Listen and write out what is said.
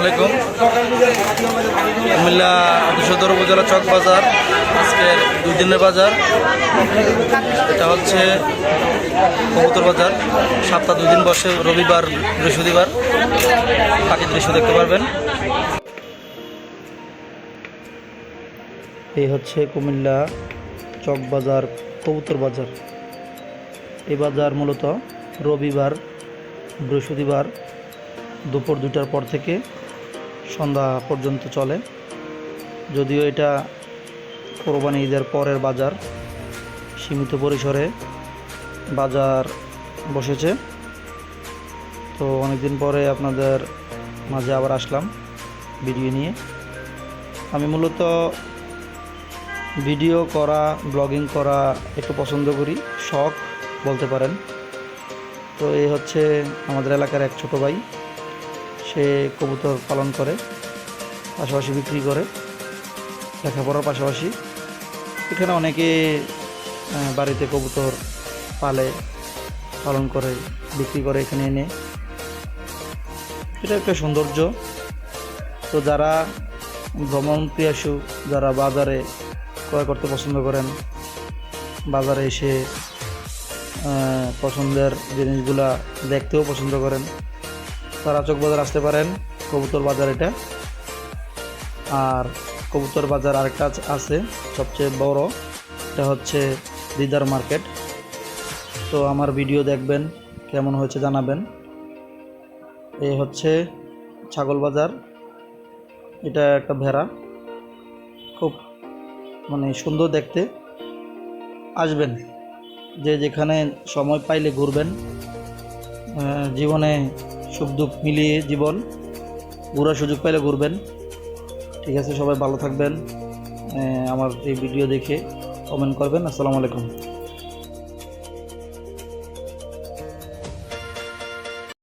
আলাইকুম। কুমিল্লা সদর উপজেলা চক বাজার, আজকের দুই দিনের বাজার। এটা হচ্ছে কবুতর বাজার। সপ্তাহ দুই দিন বসে রবিবার, বৃহস্পতিবার। পাখির দৃশ্য দেখতে পারবেন। এই হচ্ছে কুমিল্লা চক বাজার, কবুতর বাজার। এই বাজার মূলত রবিবার, বৃহস্পতিবার দুপুর দুটার পর থেকে সন্ধ্যা পর্যন্ত চলে। যদিও এটা কোরবানি ঈদের পরের বাজার, সীমিত পরিসরে বাজার বসেছে। তো অনেকদিন পরে আপনাদের মাঝে আবার আসলাম ভিডিও নিয়ে। আমি মূলত ভিডিও করা, ব্লগিং করা একটু পছন্দ করি, শখ বলতে পারেন। তো এই হচ্ছে আমাদের এলাকার এক ছোট ভাই। সে কবুতর পালন করে, পাশাপাশি বিক্রি করে, লেখাপড়ার পাশাপাশি। এখানে অনেকে বাড়িতে কবুতর পালে, পালন করে, বিক্রি করে এখানে এনে। এটা একটা সৌন্দর্য। তো যারা ভ্রমণ প্রিয়াসু, যারা বাজারে ক্রয় করতে পছন্দ করেন, বাজারে এসে পছন্দের জিনিসগুলা দেখতেও পছন্দ করেন তারা চক বাজার আসতে পারেন, কবুতর বাজার এটা। আর কবুতর বাজার আরেকটা আছে- সবচেয়ে বড়, এটা হচ্ছে দিদার মার্কেট। তো আমার ভিডিও দেখবেন, কেমন হয়েছে জানাবেন। এই হচ্ছে ছাগল বাজার, এটা একটা ভেড়া। খুব মানে সুন্দর দেখতে। আসবেন, যে যেখানে সময় পাইলে ঘুরবেন। জীবনে সুখ দুঃখ মিলিয়ে জীবন। ঘোরার সুযোগ পাইলে ঘুরবেন। ঠিক আছে, সবাই ভালো থাকবেন। আমার এই ভিডিও দেখে কমেন্ট করবেন। আসসালামু আলাইকুম।